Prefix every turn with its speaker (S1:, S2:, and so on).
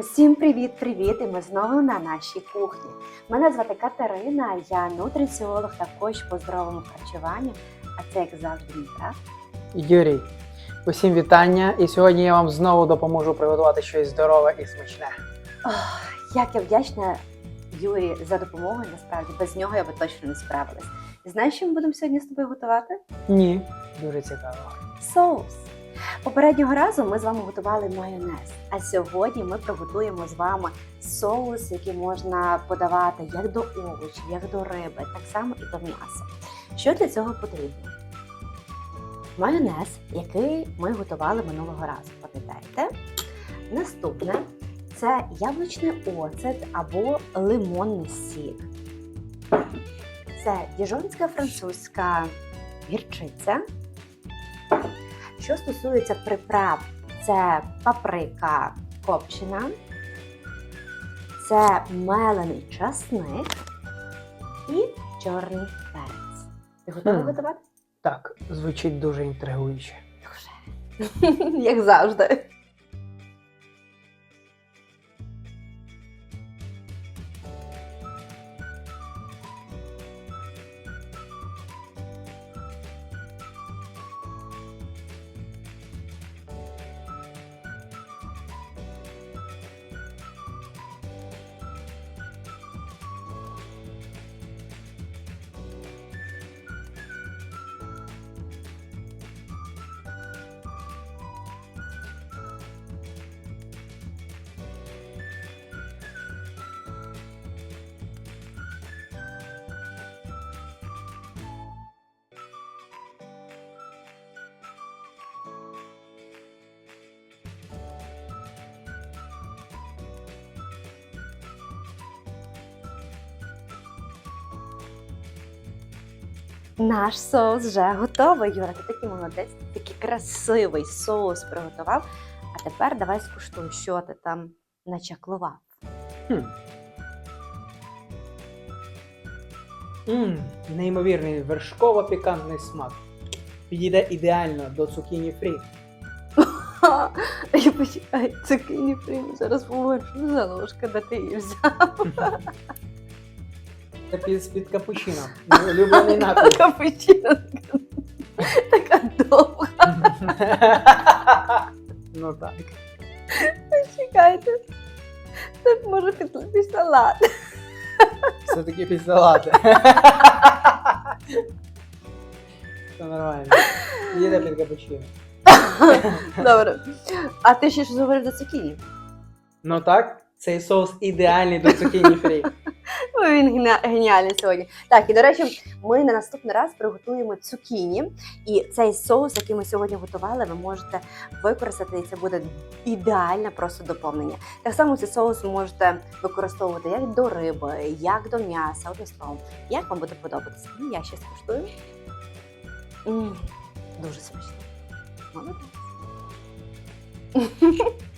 S1: Усім привіт-привіт! І ми знову на нашій кухні. Мене звати Катерина, я нутриціолог та коуч по здоровому харчуванню. А це як завжди брат.
S2: Юрій, усім вітання! І сьогодні я вам знову допоможу приготувати щось здорове і смачне.
S1: Ох, як я вдячна Юрі за допомогу. Насправді без нього я би точно не справилась. Знаєш, що ми будемо сьогодні з тобою готувати?
S2: Ні, дуже цікаво.
S1: Соус. Попереднього разу ми з вами готували майонез. А сьогодні ми приготуємо з вами соус, який можна подавати як до овочів, як до риби, так само і до м'яса. Що для цього потрібно? Майонез, який ми готували минулого разу, пам'ятаєте? Наступне це яблучний оцет або лимонний сік. Це діжонська французька гірчиця. Що стосується приправ, це паприка копчена, це мелений часник і чорний перець. Ти готовий готувати?
S2: Так, звучить дуже інтригуюче.
S1: Дуже. Як завжди. Наш соус вже готовий. Юра, ти такий молодець, ти такий красивий соус приготував. А тепер давай скуштуй, що ти там начаклував.
S2: Хм. Мм, неймовірний вершково-пікантний смак. Підійде ідеально до цукіні фрі.
S1: Я почекай, цукіні прийму зараз що за ложка, де ти її взяв.
S2: Це під, капучино. Мій Улюблений напій.
S1: Капучино така довга.
S2: ну так.
S1: Чекайте. Це може під, салат.
S2: Все-таки під салати. Все нормально. Їде під капучино.
S1: Добре. А ти ще щось говорив за цукіні?
S2: Ну так, цей соус ідеальний до цукіні фрі.
S1: Він геніальний сьогодні. Так, і до речі, ми на наступний раз приготуємо цукіні. І цей соус, який ми сьогодні готували, ви можете використати, і це буде ідеальне просто доповнення. Так само цей соус можете використовувати як до риби, як до м'яса, одним словом, як вам буде подобатися. Ну, я ще скуштую. Дуже смачно. Молодець.